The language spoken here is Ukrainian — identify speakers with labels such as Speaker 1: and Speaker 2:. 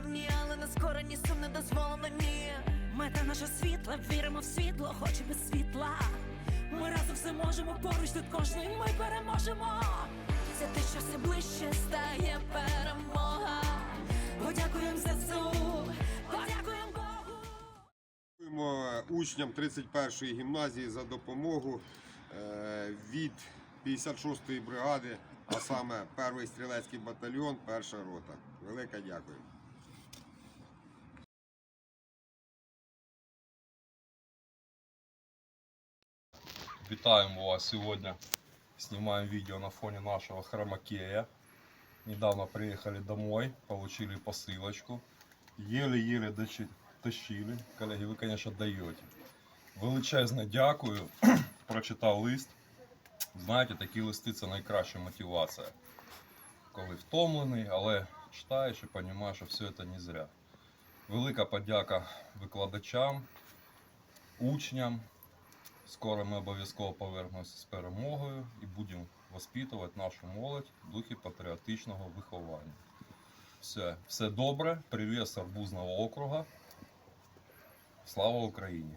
Speaker 1: Скроні, але на скорені сум не дозволено ні. Мета наша світла, віримо в світло, хоч без світла. Ми разом все можемо, поруч тут кожний ми переможемо. Це те, що все ближче стає перемога. Подякуємо ЗСУ, подякуємо Богу.
Speaker 2: Дякуємо учням 31-ї гімназії за допомогу е, від 56-ї бригади, а саме 1-й стрілецький батальйон, перша рота. Велике дякую.
Speaker 3: Вітаємо вас сьогодні. Снимаем видео на фоне нашего хромакея. Недавно приехали домой, получили посылочку. Еле-еле тащили. Колеги, ви, конечно, даєте. Величезне дякую. Прочитав лист. Знаєте, такі листи це найкраща мотивація. Коли втомлений, але читаєш і розумієш, що все це не зря. Велика подяка викладачам, учням, Скоро ми обов'язково повернемося з перемогою і будемо воспитувати нашу молодь в духі патріотичного виховання. Все, все добре. Привіт з арбузного округа. Слава Україні!